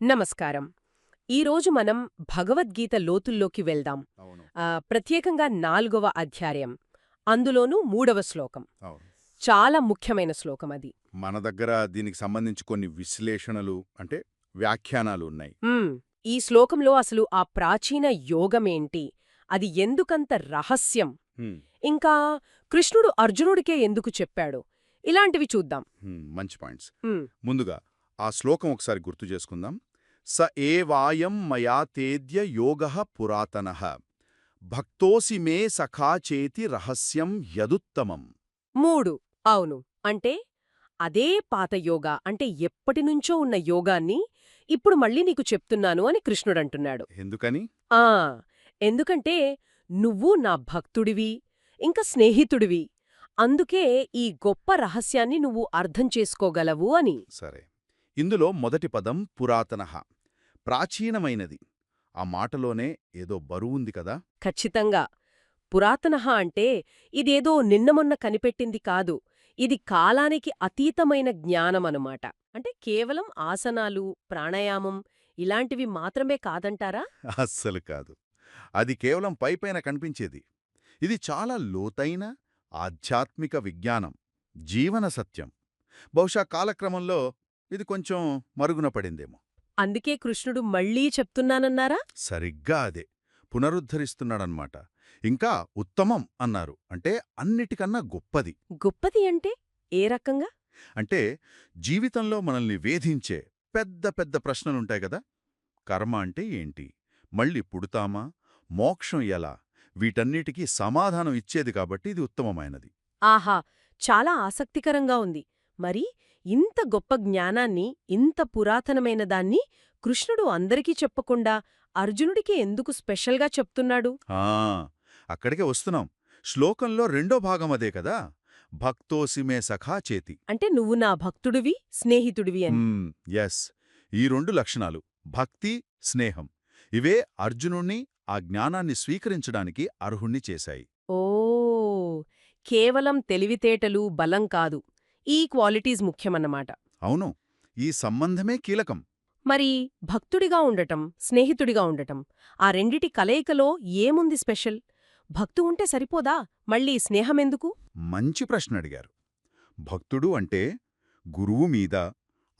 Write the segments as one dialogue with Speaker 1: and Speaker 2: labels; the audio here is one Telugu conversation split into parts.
Speaker 1: నమస్కారం. ఈరోజు మనం భగవద్గీత లోతుల్లోకి వెళ్దాం. ప్రత్యేకంగా నాలుగవ అధ్యాయం అందులోనూ మూడవ శ్లోకం. చాలా ముఖ్యమైన శ్లోకం అది.
Speaker 2: మన దగ్గర దీనికి సంబంధించి కొన్ని విశ్లేషణలు అంటే వ్యాఖ్యానాలు ఉన్నాయి.
Speaker 1: ఈ శ్లోకంలో అసలు ఆ ప్రాచీన యోగమేంటి? అది ఎందుకంత రహస్యం? ఇంకా కృష్ణుడు అర్జునుడికే ఎందుకు చెప్పాడు? ఇలాంటివి చూద్దాం.
Speaker 2: మంచి పాయింట్స్. ముందుగా ఆ శ్లోకం ఒకసారి గుర్తు చేసుకుందాం. స ఏవాయం మయా తేద్య యోగ పురాతన భక్తోసి మే సఖా చేతి రహస్యం యదుత్తమం
Speaker 1: మూడు అవును. అంటే అదే పాత యోగా అంటే ఎప్పటినుంచో ఉన్న యోగాన్ని ఇప్పుడు మళ్ళీ నీకు చెప్తున్నాను అని కృష్ణుడంటున్నాడు.
Speaker 2: ఎందుకని?
Speaker 1: ఆ ఎందుకంటే నువ్వు నా భక్తుడివి ఇంకా స్నేహితుడివి. అందుకే ఈ గొప్ప రహస్యాన్ని నువ్వు అర్థం చేసుకోగలవు అని.
Speaker 2: సరే. ఇందులో మొదటి పదం పురాతన. ప్రాచీనమైనది. ఆ మాటలోనే ఏదో బరువుంది కదా?
Speaker 1: ఖచ్చితంగా. పురాతనహ అంటే ఇదేదో నిన్నమొన్న కనిపెట్టింది కాదు. ఇది కాలానికి అతీతమైన జ్ఞానమనుమాట. అంటే కేవలం ఆసనాలు ప్రాణాయామం ఇలాంటివి మాత్రమే కాదంటారా?
Speaker 2: అస్సలు కాదు. అది కేవలం పైపైన కనిపించేది. ఇది చాలా లోతైన ఆధ్యాత్మిక విజ్ఞానం. జీవన సత్యం. బహుశా కాలక్రమంలో ఇది కొంచెం మరుగున పడిందేమో.
Speaker 1: అందుకే కృష్ణుడు మళ్ళీ చెప్తున్నానన్నారా?
Speaker 2: సరిగ్గా అదే. పునరుద్ధరిస్తున్నాడన్మాట ఇంకా ఉత్తమం అన్నారు. అంటే అన్నిటికన్నా గొప్పది.
Speaker 1: గొప్పది అంటే? ఏ రకంగా?
Speaker 2: అంటే జీవితంలో మనల్ని వేధించే పెద్ద పెద్ద ప్రశ్నలుంటాయి కదా? కర్మ అంటే ఏంటి? మళ్ళీ పుడతామా? మోక్షం ఎలా? వీటన్నిటికీ సమాధానం ఇచ్చేది కాబట్టి ఇది ఉత్తమమైనది.
Speaker 1: ఆహా! చాలా ఆసక్తికరంగా ఉంది. మరి ఇంత గొప్ప జ్ఞానాన్ని ఇంత పురాతనమైన దాన్ని కృష్ణుడు అందరికీ చెప్పకుండా అర్జునుడికి ఎందుకు స్పెషల్గా చెప్తున్నాడు?
Speaker 2: ఆ అక్కడికే వస్తున్నాం. శ్లోకంలో రెండో భాగం అదే కదా? భక్తోసిమే సఖా చేతి.
Speaker 1: అంటే నువ్వు నా భక్తుడివి స్నేహితుడివి అని.
Speaker 2: ఎస్ ఈ రెండు లక్షణాలు భక్తి స్నేహం. ఇవే అర్జునుణ్ణి ఆ జ్ఞానాన్ని స్వీకరించడానికి అర్హుణ్ణి చేశాయి.
Speaker 1: ఓ కేవలం తెలివితేటలు బలం కాదు. ఈ క్వాలిటీస్ ముఖ్యమన్నమాట.
Speaker 2: అవును. ఈ సంబంధమే కీలకం.
Speaker 1: మరి భక్తుడిగా ఉండటం స్నేహితుడిగా ఉండటం ఆ రెండిటి కలయికలో ఏముంది స్పెషల్? భక్తు ఉంటే సరిపోదా? మళ్ళీ స్నేహమెందుకు?
Speaker 2: మంచి ప్రశ్న అడిగారు. భక్తుడు అంటే గురువు మీద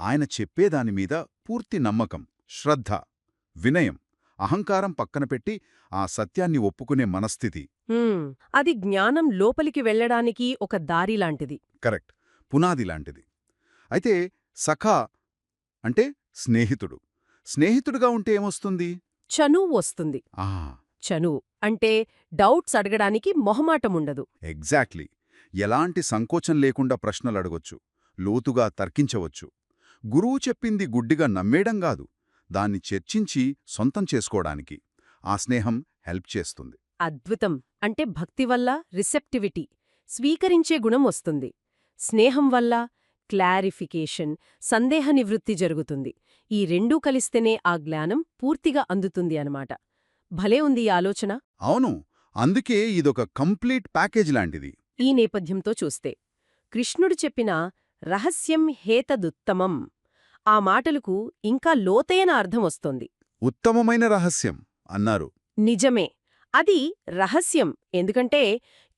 Speaker 2: ఆయన చెప్పేదానిమీద పూర్తి నమ్మకం శ్రద్ధ వినయం అహంకారం పక్కన పెట్టి ఆ సత్యాన్ని ఒప్పుకునే మనస్థితి.
Speaker 1: అది జ్ఞానం లోపలికి వెళ్ళడానికి ఒక దారి లాంటిది.
Speaker 2: కరెక్ట్. పునాది లాంటిది. అయితే సఖా అంటే స్నేహితుడు. స్నేహితుడుగా ఉంటే ఏమొస్తుంది?
Speaker 1: చనువు వస్తుంది.
Speaker 2: ఆ!
Speaker 1: చనువు అంటే డౌట్స్ అడగడానికి మొహమాటముండదు
Speaker 2: ఎగ్జాక్ట్లీ. ఎలాంటి సంకోచం లేకుండా ప్రశ్నలు అడగొచ్చు. లోతుగా తర్కించవచ్చు. గురువు చెప్పింది గుడ్డిగా నమ్మేయడం కాదు. దాన్ని చర్చించి సొంతం చేసుకోవడానికి. ఆ స్నేహం హెల్ప్ చేస్తుంది.
Speaker 1: అద్భుతం. అంటే భక్తి వల్ల రిసెప్టివిటీ. స్వీకరించే గుణం వస్తుంది. స్నేహం వల్ల క్లారిఫికేషన్ సందేహ నివృత్తి జరుగుతుంది. ఈ రెండూ కలిస్తేనే ఆ జ్ఞానం పూర్తిగా అందుతుంది అనమాట భలే ఉంది ఈ ఆలోచన.
Speaker 2: అవును అందుకే ఇదొక కంప్లీట్ ప్యాకేజ్ లాంటిది.
Speaker 1: ఈ నేపథ్యంతో చూస్తే కృష్ణుడు చెప్పిన రహస్యం హేతదుత్తమం ఆ మాటలకు ఇంకా లోతైన అర్థం వస్తోంది.
Speaker 2: ఉత్తమమైన రహస్యం అన్నారు.
Speaker 1: నిజమే. అది రహస్యం. ఎందుకంటే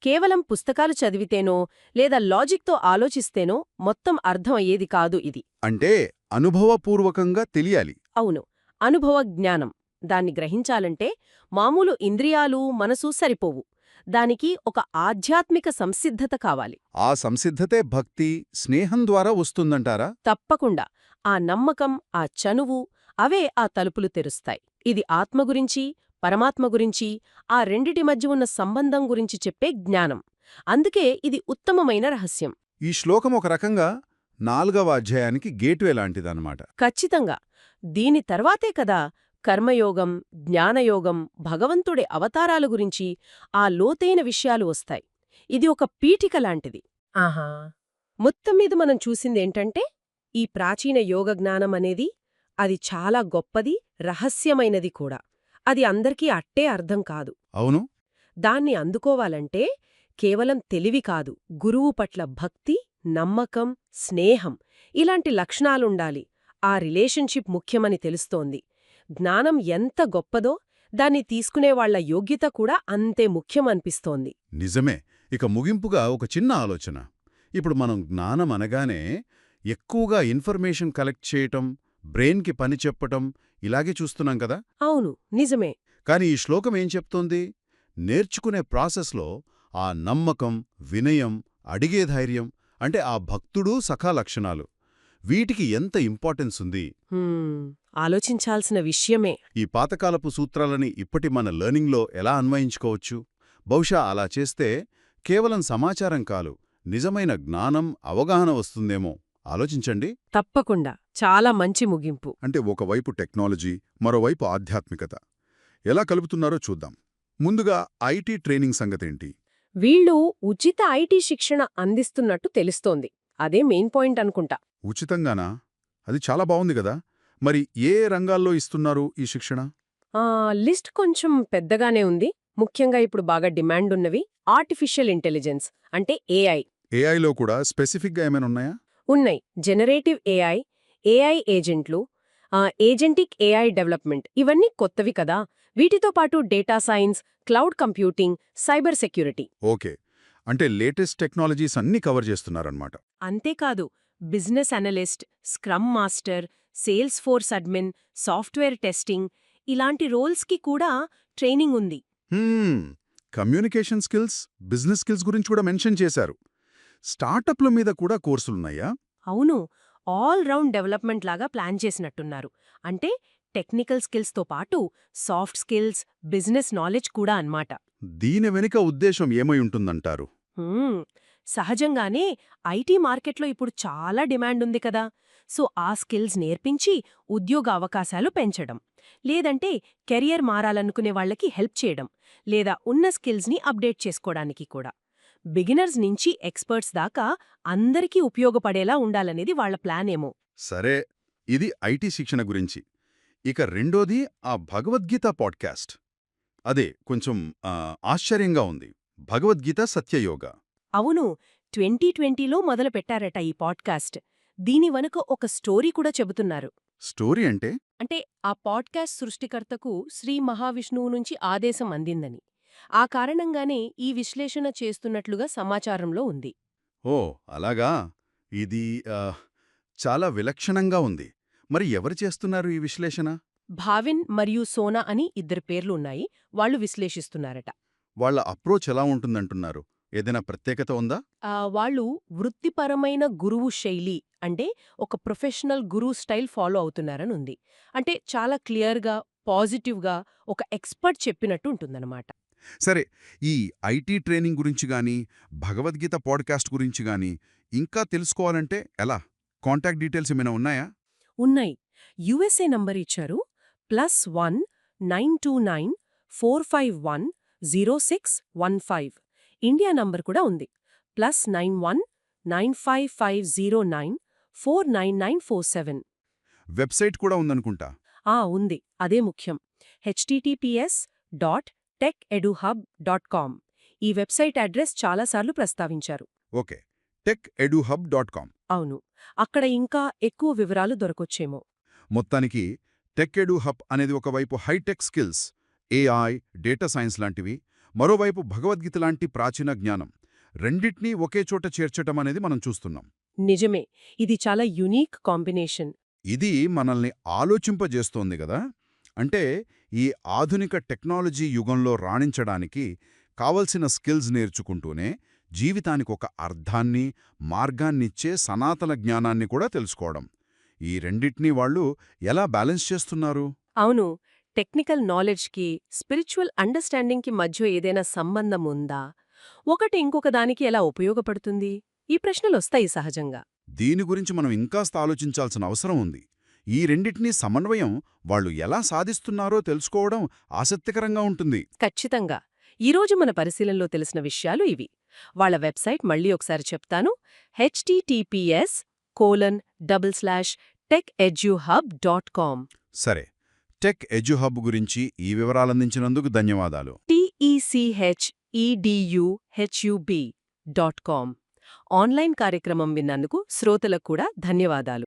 Speaker 1: కేవలం పుస్తకాలు చదివితేనో లేదా లాజిక్తో ఆలోచిస్తేనో మొత్తం అర్థం అయ్యేది కాదు ఇది.
Speaker 2: అంటే అనుభవపూర్వకంగా తెలియాలి.
Speaker 1: అవును. అనుభవ జ్ఞానం. దాన్ని గ్రహించాలంటే మామూలు ఇంద్రియాలు మనసు సరిపోవు. దానికి ఒక ఆధ్యాత్మిక సంసిద్ధత కావాలి.
Speaker 2: ఆ సంసిద్ధతే భక్తి స్నేహం ద్వారా వస్తుందంటారా?
Speaker 1: తప్పకుండా. ఆ నమ్మకం ఆ చనువు అవే ఆ తలుపులు తెరుస్తాయి. ఇది ఆత్మ గురించి పరమాత్మ గురించి ఆ రెండిటి మధ్య ఉన్న సంబంధం గురించి చెప్పే జ్ఞానం. అందుకే ఇది ఉత్తమమైన రహస్యం.
Speaker 2: ఈ శ్లోకం ఒక రకంగా నాలుగవ అధ్యాయానికి గేట్వే లాంటిదన్నమాట.
Speaker 1: ఖచ్చితంగా. దీని తర్వాతే కదా కర్మయోగం జ్ఞానయోగం భగవంతుడి అవతారాల గురించి ఆ లోతైన విషయాలు వస్తాయి. ఇది ఒక పీఠిక లాంటిది. ఆహా! మొత్తం మీద మనం చూసిందేంటంటే ఈ ప్రాచీన యోగ జ్ఞానం అనేది అది చాలా గొప్పది రహస్యమైనది కూడా. అది అందరికీ అట్టే అర్థం కాదు.
Speaker 2: అవును.
Speaker 1: దాన్ని అందుకోవాలంటే కేవలం తెలివి కాదు గురువు పట్ల భక్తి నమ్మకం స్నేహం ఇలాంటి లక్షణాలుండాలి. ఆ రిలేషన్షిప్ ముఖ్యమని తెలుస్తోంది. జ్ఞానం ఎంత గొప్పదో దాన్ని తీసుకునేవాళ్ళ యోగ్యత కూడా అంతే ముఖ్యమనిపిస్తోంది.
Speaker 2: నిజమే. ఇక ముగింపుగా ఒక చిన్న ఆలోచన. ఇప్పుడు మనం జ్ఞానం అనగానే ఎక్కువగా ఇన్ఫర్మేషన్ కలెక్ట్ చేయటం బ్రెయిన్కి పని చెప్పటం ఇలాగే చూస్తున్నాం కదా?
Speaker 1: అవును నిజమే.
Speaker 2: కాని ఈ శ్లోకం ఏం చెప్తోంది? నేర్చుకునే ప్రాసెస్లో ఆ నమ్మకం వినయం అడిగే ధైర్యం అంటే ఆ భక్తుడు సఖా లక్షణాలు. వీటికి ఎంత ఇంపార్టెన్స్ ఉంది?
Speaker 1: ఆలోచించాల్సిన విషయమే.
Speaker 2: ఈ పాతకాలపు సూత్రాలని ఇప్పటి మన లెర్నింగ్లో ఎలా అన్వయించుకోవచ్చు? బహుశా అలా చేస్తే కేవలం సమాచారం కాదు నిజమైన జ్ఞానం అవగాహన వస్తుందేమో. ఆలోచించండి.
Speaker 1: తప్పకుండా. చాలా మంచి ముగింపు.
Speaker 2: అంటే ఒకవైపు టెక్నాలజీ మరోవైపు ఆధ్యాత్మికత. ఎలా కలుపుతున్నారో చూద్దాం. ముందుగా ఐటీ ట్రైనింగ్ సంగతేంటి?
Speaker 1: వీళ్ళు ఉచిత ఐటీ శిక్షణ అందిస్తున్నట్టు తెలుస్తోంది. అదే మెయిన్ పాయింట్ అనుకుంటా.
Speaker 2: ఉచితంగానా? అది చాలా బావుంది కదా. మరి ఏ రంగాల్లో ఇస్తున్నారు ఈ శిక్షణ?
Speaker 1: ఆ లిస్ట్ కొంచెం పెద్దగానే ఉంది. ముఖ్యంగా ఇప్పుడు బాగా డిమాండ్ ఉన్నవి ఆర్టిఫిషియల్ ఇంటెలిజెన్స్ అంటే ఏఐ
Speaker 2: ఏఐలో కూడా స్పెసిఫిక్గా ఏమైనా ఉన్నాయా?
Speaker 1: ఉన్నాయి. జనరేటివ్ ఏఐ ఏఐ ఏజెంట్లు ఆ, ఏజెంటిక్ ఏఐ డెవలప్మెంట్ ఇవన్నీ కొత్తవి కదా. వీటితో పాటు data science cloud computing cyber security
Speaker 2: okay. అంటే లేటెస్ట్ టెక్నాలజీస్ అన్నీ కవర్ చేస్తున్నారన్నమాట.
Speaker 1: అంతేకాదు business analyst scrum master Salesforce admin software testing ఇలాంటి రోల్స్కి కూడా ట్రైనింగ్ ఉంది.
Speaker 2: హ్మ్, కమ్యూనికేషన్ స్కిల్స్ బిజినెస్ స్కిల్స్ గురించి కూడా మెన్షన్ చేశారు. స్టార్టప్ల మీద కూడా కోర్సులున్నాయా?
Speaker 1: అవును. ఆల్ రౌండ్ డెవలప్మెంట్ లాగా ప్లాన్ చేసినట్టున్నారు. అంటే టెక్నికల్ స్కిల్స్తో పాటు సాఫ్ట్ స్కిల్స్ బిజినెస్ నాలెడ్జ్ కూడా అన్నమాట.
Speaker 2: దీని వెనుక ఉద్దేశం ఏమై ఉంటుందంటారు?
Speaker 1: హ్మ్, సహజంగానే ఐటీ మార్కెట్లో ఇప్పుడు చాలా డిమాండ్ ఉంది కదా. సో ఆ స్కిల్స్ నేర్పించి ఉద్యోగ అవకాశాలు పెంచడం. లేదంటే కెరియర్ మారాలనుకునే వాళ్ళకి హెల్ప్ చేయడం. లేదా ఉన్న స్కిల్స్ని అప్డేట్ చేసుకోవడానికి కూడా. బిగినర్స్ నుంచి ఎక్స్పర్ట్స్ దాకా అందరికీ ఉపయోగపడేలా ఉండాలనేది వాళ్ళ ప్లాన్ ఏమో
Speaker 2: సరే ఇది ఐటీ శిక్షణ గురించి. ఇక రెండోది ఆ భగవద్గీత పాడ్కాస్ట్. అదే కొంచెం ఆశ్చర్యంగా ఉంది. భగవద్గీత సత్యయోగ.
Speaker 1: అవును ట్వంటీ ట్వంటీలో మొదలు పెట్టారట ఈ పాడ్కాస్ట్. దీని వెనుక ఒక స్టోరీ కూడా చెబుతున్నారు.
Speaker 2: స్టోరీ అంటే?
Speaker 1: అంటే ఆ పాడ్కాస్ట్ సృష్టికర్తకు శ్రీ మహావిష్ణువు నుంచి ఆదేశం అందిందని. ఆ కారణంగానే ఈ విశ్లేషణ చేస్తున్నట్లుగా సమాచారంలో ఉంది.
Speaker 2: ఓ అలాగా? ఇది చాలా విలక్షణంగా ఉంది. మరి ఎవరు చేస్తున్నారు ఈ విశ్లేషణ?
Speaker 1: భావిన్ మరియు సోనా అని ఇద్దరు పేర్లు ఉన్నాయి. వాళ్ళు విశ్లేషిస్తున్నారట.
Speaker 2: వాళ్ళ అప్రోచ్ ఎలా ఉంటుందంటున్నారు? ఏదైనా ప్రత్యేకత ఉందా?
Speaker 1: వాళ్ళు వృత్తిపరమైన గురువు శైలి అంటే ఒక ప్రొఫెషనల్ గురువు స్టైల్ ఫాలో అవుతున్నారని ఉంది అంటే చాలా క్లియర్గా పాజిటివ్గా ఒక ఎక్స్పర్ట్ చెప్పినట్టు ఉంటుందన్నమాట.
Speaker 2: సరే ఈ ఐటీ ట్రైనింగ్ గురించి గాని భగవద్గీత పాడ్కాస్ట్ గురించి గాని ఇంకా తెలుసుకోవాలంటే ఎలా? కాంటాక్ట్ డీటెయిల్స్ ఏమైనా ఉన్నాయా?
Speaker 1: ఉన్నాయి. యుఎస్ఏ నంబర్ ఇచ్చారు. Plus one nine two nine four five one zero six one five. India number కూడా ఉంది. Plus nine one nine five five zero nine four nine nine four seven.
Speaker 2: Website కూడా ఉందనుకుంటా?
Speaker 1: ఆ ఉంది. అదే ముఖ్యం. HTTPS dot tech EduHub dot com ఈ వెబ్సైట్ అడ్రస్ చాలాసార్లు ప్రస్తావించారు.
Speaker 2: Okay. Tech EduHub dot com
Speaker 1: అవును. అక్కడ ఇంకా ఎక్కువ వివరాలు దొరకొచ్చేమో.
Speaker 2: మొత్తానికి టెక్ ఎడు హబ్ అనేది ఒకవైపు high tech skills AI data science లాంటివి మరోవైపు భగవద్గీత లాంటి ప్రాచీన జ్ఞానం. రెండిట్నీ ఒకే చోట చేర్చటం అనేది మనం చూస్తున్నాం.
Speaker 1: నిజమే. ఇది చాలా యునీక్ కాంబినేషన్.
Speaker 2: ఇది మనల్ని ఆలోచింపజేస్తోంది కదా అంటే ఈ ఆధునిక టెక్నాలజీ యుగంలో రాణించడానికి కావలసిన స్కిల్స్ నేర్చుకుంటూనే జీవితానికి ఒక అర్థాన్ని మార్గాన్నిచ్చే సనాతన జ్ఞానాన్ని కూడా తెలుసుకోవడం. ఈ రెండిటినీ వాళ్ళు ఎలా బ్యాలెన్స్ చేస్తున్నారు?
Speaker 1: అవును. టెక్నికల్ నాలెడ్జ్కి స్పిరిచువల్ అండర్స్టాండింగ్కి మధ్య ఏదైనా సంబంధం ఉందా? ఒకటి ఇంకొక దానికి ఎలా ఉపయోగపడుతుంది? ఈ ప్రశ్నలొస్తాయి సహజంగా.
Speaker 2: దీని గురించి మనం ఇంకాస్త ఆలోచించాల్సిన అవసరం ఉంది. ఈ రెండిటినీ సమన్వయం వాళ్ళు ఎలా సాధిస్తున్నారో తెలుసుకోవడం ఆసక్తికరంగా ఉంటుంది.
Speaker 1: ఖచ్చితంగా. ఈరోజు మన పరిశీలనలో తెలిసిన విషయాలు ఇవి. వాళ్ళ వెబ్సైట్ మళ్ళీ ఒకసారి చెప్తాను. HTTPS colon double slash tech EduHub dot com.
Speaker 2: సరే. టెక్ ఎడ్యుహబ్ గురించి ఈ వివరాలందించినందుకు ధన్యవాదాలు.
Speaker 1: టిఈసిహెచ్ఈడియుహెచ్యుబి డాట్ కామ్. ఆన్లైన్ కార్యక్రమం విన్నందుకు శ్రోతలకు కూడా ధన్యవాదాలు.